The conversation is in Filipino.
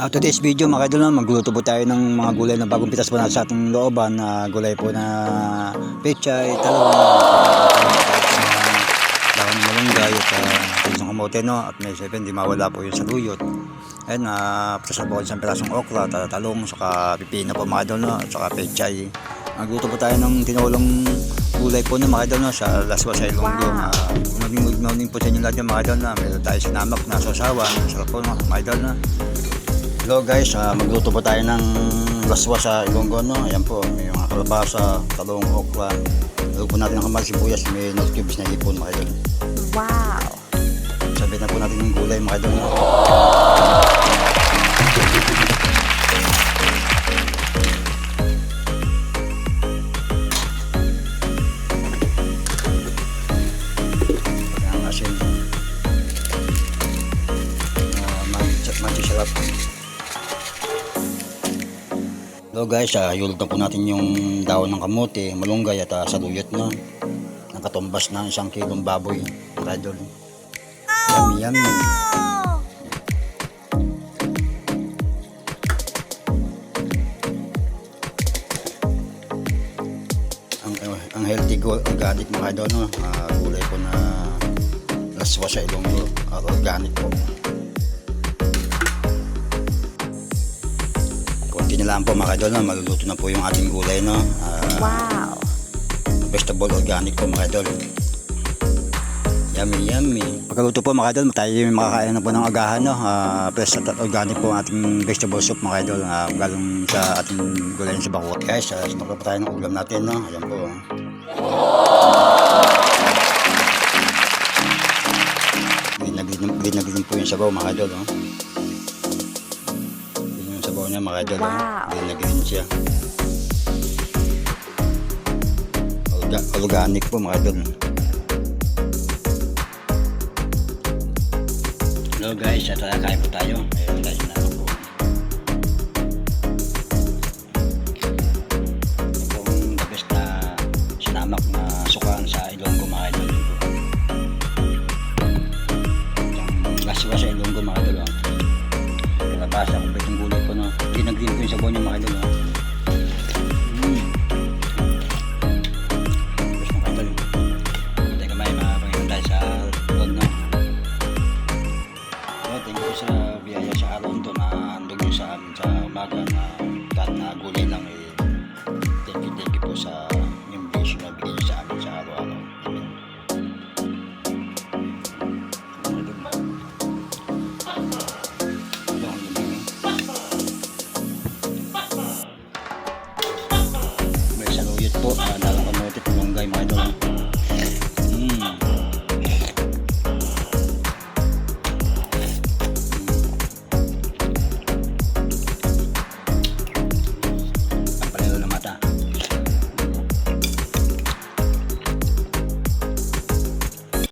Ah, today's video mga idol na magluto po tayo ng mga gulay na bagong pitas po natin sa ating looban na gulay po na pechay, talong, dahon ng malunggay at uh, isang kamote no at may seven di mawala po yung saluyot. Ayun, uh, pitas po isang pirasong okra, ta- talong, saka pipino po mga idol no, at saka pechay. Magluto po tayo ng tinulong gulay po na mga idol no, sa laswa sa ilonggo. Wow. Uh, maging good morning po sa inyo lahat yung mga idol na meron tayo sinamak na sasawan, sarap po no, mga idol na. Hello guys, ah, magluto po tayo ng laswa sa Ilonggo no. Ayan po, may mga kalabasa, talong, okra. Luto po natin ng kamatis, sibuyas, may nose cubes na ipon mga idol. Wow! Sabit na po natin yung gulay mga idol. no? Ang asin. Uh, Mag-sarap. Hello guys, uh, yulot na po natin yung dahon ng kamote, malunggay at uh, saluyot na. Nakatumbas na isang kilong baboy. Mga idol. Yummy, yummy. Ang, uh, ang healthy organic mga idol, no? Ah, gulay po na laswa sa ilonggo. Uh, organic po. Lang po mga idol, no? maluluto na po yung ating gulay. No? Ah, Wow! vegetable organic po mga idol. Yummy, yummy. Pagkaluto po mga idol, tayo yung makakain na po ng agahan. No? Uh, fresh at organic po ang ating vegetable soup mga idol. Uh, galing sa ating gulay sa bako. Guys, uh, sinukla po tayo ng ulam natin. No? Ayan po. Ginagin po yung sabaw mga idol. Oh. Niya mga idol. Wow. Oh. Ginagin siya. Orga- organic po mga idol. Hello guys, at uh, kain po tayo. Ayun tayo na po. Ito pong the best na sinamak na sukaan sa Ilonggo mga idol. Yung laswa sa Ginagrin ko yung sabaw niya mga idol. oh. Mm. Best mga mga panginoon sa vlog no. So, thank you sa biyaya sa araw ito na andog nyo sa amin sa umaga na na po, uh, dalang kamote, tulunggay, mga idol.